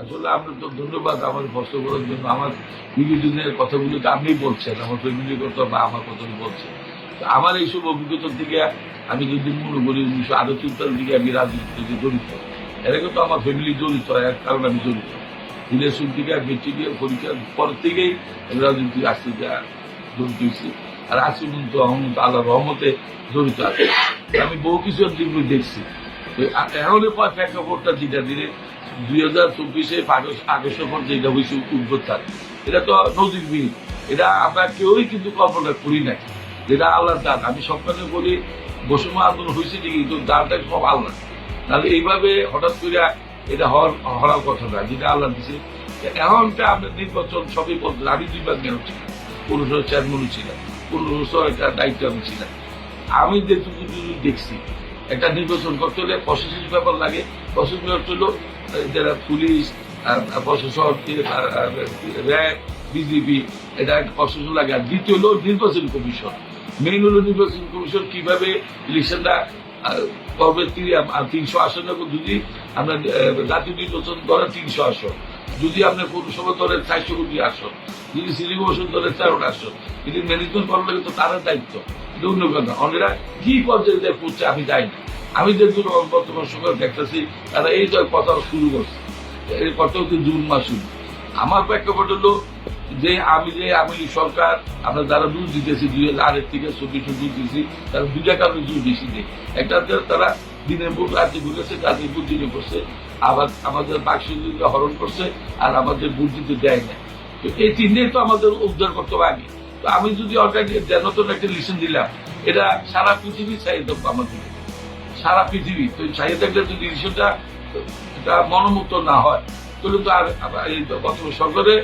আসলে আপনার তো ধন্যবাদ আমার প্রশ্ন করার জন্য। আমার বিনোদনের কথাগুলো তো আপনি বলছেন, আমার ফ্যামিলির কথা বা আমার কথা তো আমার এইসব অভিজ্ঞতা থেকে আমি যদি মনে করি উনিশশো আটত্রিশ সাল থেকে আমি রাজনীতিতে জড়িত, এর তো আমার ফ্যামিলি জড়িত এক কারণে আমি জড়িত। ইলেকশন থেকে মেট্রিক পরীক্ষার পর থেকেই আমি রাজনীতি আসতে জড়িত হয়েছি। আর আজকে পর্যন্ত আহমদ আল্লাহ রহমতে জড়িত আছে। আমি বহু কিছু দিন দেখছি। এখন প্রেক্ষাপটটা যেটা দিনে দুই হাজার চব্বিশে পর যেটা হয়েছে এটা তো এটা আমরা কেউই কিন্তু কল্পনা করি যেটা আল্লাহর দান। আমি বলি আন্দোলন হয়েছে ঠিকই, কিন্তু দানটা সব আল্লাহ। এইভাবে হঠাৎ করে এটা হওয়ার হওয়ার কথা না, যেটা আল্লাহ দিছে। এমনটা আমরা নির্বাচন সবই বলতে আমি দুইবার মেয়র ছিলাম। পনেরো বছর চেয়ারম্যানও ছিলাম। পনেরো একটা দায়িত্ব আমি ছিলাম। আমি যেটুকু দেখছি একটা নির্বাচন করতে হলে প্রশাসনিক ব্যাপার লাগে। প্রশাসনিক ব্যাপার হলো যারা পুলিশ প্রশাসন র্যাব বিজেপি এটা একটা প্রশাসন লাগে। আর দ্বিতীয় হলো নির্বাচন কমিশন মেইন হলো নির্বাচন কমিশন কীভাবে ইলেকশনটা করবে তিনশো আসন যদি আমরা জাতীয় নির্বাচন ধরেন তিনশো আসন। যদি আপনার পৌরসভা ধরেন চারশো কোটি আসন, যদি সিটি কমিশন ধরেন চারটা আসন। যদি ম্যানেজমেন্ট করার তো তারা দায়িত্ব। অন্য কথা অনেরা কি পর্যায়ে করছে আমি যাই না। আমি যেগুলো বর্তমান সময় দেখতেছি, তারা এই যে কথা শুরু করছে এই কথা হচ্ছে জুন মাস আমার প্রেক্ষাপট হলো যে আমি যে, আমি সরকার, আমরা যারা দুধ দিতেছি, দুই হাজার আটের থেকে চব্বিশে দুধ দিয়েছি তারা দুইটা কারণে দুধ বেশি দেয় একটা তারা দিনের বুট রাজ্যে ঘুরেছে, তাদের দিনে করছে, আবার আমাদের বাক্স হরণ করছে, আর আমাদের বুট দিতে দেয় না। তো এই তিনটেই তো আমাদের উদ্ধার করতে হবে আগে। তো আমি যদি অর্গানিক নতুন একটা লিসন দিলাম, এটা সারা পৃথিবী চাহিদা আমাদের সারা পৃথিবী। তো চাহিদা যদি লিসনটা মনোমুক্ত না হয়, তাহলে তো আর বর্তমান সরকারে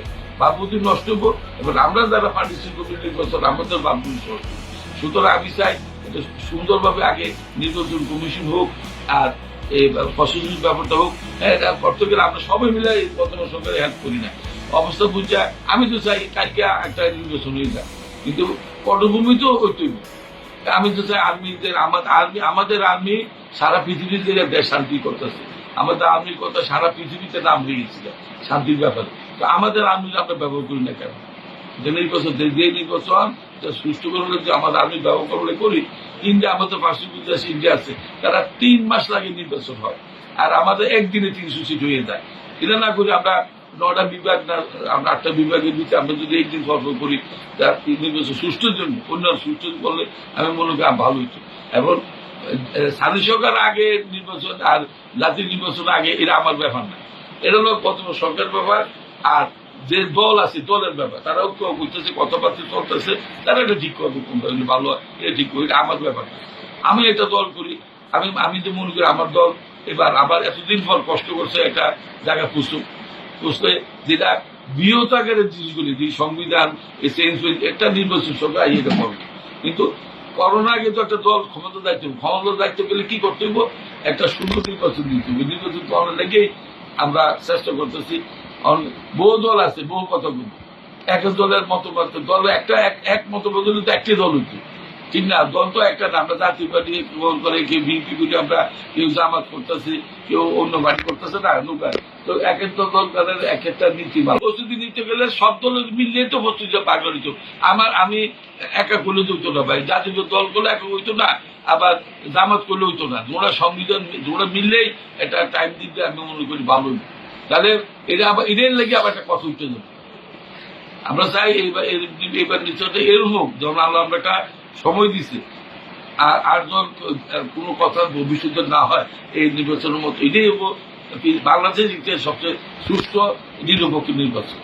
ভাবমূর্তি নষ্ট হব এবং আমরা যারা পার্টিসিপেট করি নির্বাচন আমাদের ভাবমূর্তি নষ্ট সুতরাং আমি চাই সুন্দরভাবে আগে নির্বাচন কমিশন হোক, আর এই ফসল ব্যাপারটা হোক হ্যাঁ এটা করতে আমরা সবাই মিলে এই বর্তমান সরকারে হেল্প করি না। অবস্থা বুঝা, আমি তো চাই কালকে একটা নির্বাচন হয়ে যায় কিন্তু পটভূমিতেও হইতে আমি তো চাই আর্মিদের আমাদের আর্মি আমাদের আর্মি সারা পৃথিবীতে দেশ শান্তি করতেছে। আমাদের আর্মির কথা সারা পৃথিবীতে নাম গেছিল শান্তির ব্যাপারে। তো আমাদের আর্মি আমরা ব্যবহার করি না কেন? যে নির্বাচন যে নির্বাচন সুষ্ঠু করলে যে আমাদের আর্মি ব্যবহার করলে করি, ইন্ডিয়া, আমাদের পার্শ্ববর্তী দেশ ইন্ডিয়া আছে, তারা তিন মাস লাগে নির্বাচন হয়। আর আমাদের একদিনে তিনশো সিট হয়ে যায়। এটা না করে আমরা নটা বিভাগ না, আমরা আটটা বিভাগের দিতে আমরা যদি একদিন সর্ব করি তার নির্বাচন সুষ্ঠুর জন্য অন্য সুষ্ঠু করলে আমি মনে করি ভালো হইতো এবং স্থানীয় সরকার আগে নির্বাচন, আর জাতীয় নির্বাচন আগে এটা আমার ব্যাপার না। এটা হলো প্রথম সরকার ব্যাপার, আর যে দল আছে, দলের ব্যাপার। তারা ঐক্য করতেছে, কথাবার্তা চলতেছে, তারা এটা ঠিক করবে কোনটা ভালো এটা ঠিক করবে এটা আমার ব্যাপার আমি একটা দল করি, আমি আমি যে মনে করি আমার দল, এবার আবার এতদিন পর কষ্ট করছে একটা জায়গা পুষুক যেটা বৃহৎ জিনিসগুলি যে সংবিধান চেঞ্জ একটা নির্বাচন সরকার এটা করবে কিন্তু করোনা আগে তো একটা দল ক্ষমতা দায়িত্ব, ক্ষমতার দায়িত্ব পেলে কি করতে হইব? একটা সুন্দর নির্বাচন দিতে হবে নির্বাচন করার লেগেই আমরা চেষ্টা করতেছি। বহু দল আছে, বহু কথা বলব। এক দলের মতবাদ, দল একটা, এক মতবাদ হলে তো একটি দল হইতো। ঠিক না? দল তো একটা না, আমরা জাতীয় পার্টি করে কেউ বিএনপি করি আমরা কেউ জামাত করতেছি, কেউ অন্য পার্টি করতেছে না নৌকা তো এক একটা দল তাদের এক একটা নীতি প্রস্তুতি নিতে গেলে সব দল মিললে তো প্রস্তুতি পাগল হইতো আমার, আমি একা করলে হইতো না ভাই। জাতীয় দল করলে একা হইতো না, আবার জামাত করলে হইতো না। ওরা সংবিধান ওরা মিললেই একটা টাইম দিতে আমি মনে করি ভালো তাহলে এটা আবার, এদের লেগে আবার একটা কথা উঠতে দেবো আমরা চাই এইবার নিশ্চয়তা এরকম হোক। যেমন আমরা একটা সময় দিছে। আর আর যখন কোনো কথা ভবিষ্যতে না হয়, এই নির্বাচনের মতো এটাই বাংলাদেশের ইতিহাস সবচেয়ে সুস্থ নিরপেক্ষ নির্বাচন।